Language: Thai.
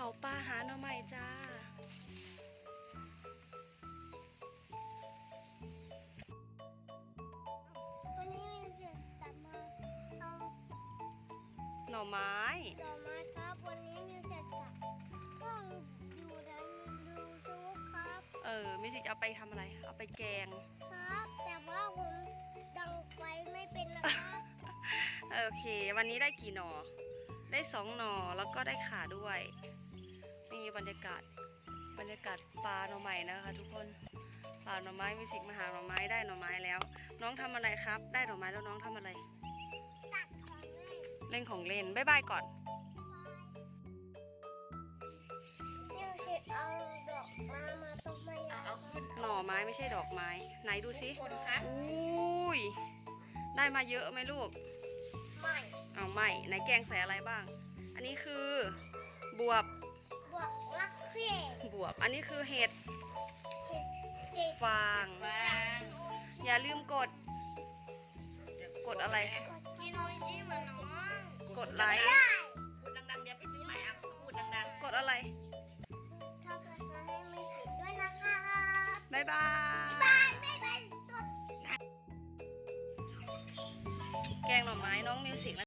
เขาป่าหาหน่อไม้จ้า วันนี้มีเสียงตัดมาเอาหน่อไม้ ดอกไม้ครับ วันนี้มีเสียงตัดต้องอยู่ในดูซูครับเออมิสิจะเอาไปทำอะไร เอาไปแกง ครับ แต่ว่าผมดังไฟไม่เป็นนะคะโอเค วันนี้ได้กี่หน่อได้สองหน่อแล้วก็ได้ขาด้วย นี่บรรยากาศบรรยากาศปลาหน่อไม้นะคะทุกคนปลาหน่อไม้มิสิกมาหาหน่อไม้ได้หน่อไม้แล้ว น้องทำอะไรครับ ได้หน่อไม้แล้วน้องทำอะไรตัดของเล่นเล่นของเล่นบ๊ายบายก่อนนิวคิดเอาดอกมามาต้มไม่เอาขึ้นหน่อไม้ไม่ใช่ดอกไม้ ไหนดูสิคนครับอุ้ยได้มาเยอะไหมลูกไม่เอาไม่ไหนแกงใส่อะไรบ้าง อันนี้คือบวบ บวกรักเพียบวบ อันนี้คือเห็ดเห็ดเจ็ดฟางวางอย่าลืมกด กดอะไรพี่น้อยที่มันน้องกดไลค์ ได้พูดดังๆเดี๋ยวไปซื้อใหม่อะพูดดังกดอะไร ถ้าเกิดมาให้ไม่ติดด้วยนะคะบ๊ายบาย บายบายบายตัว แกงหน่อไม้น้องมิวสิก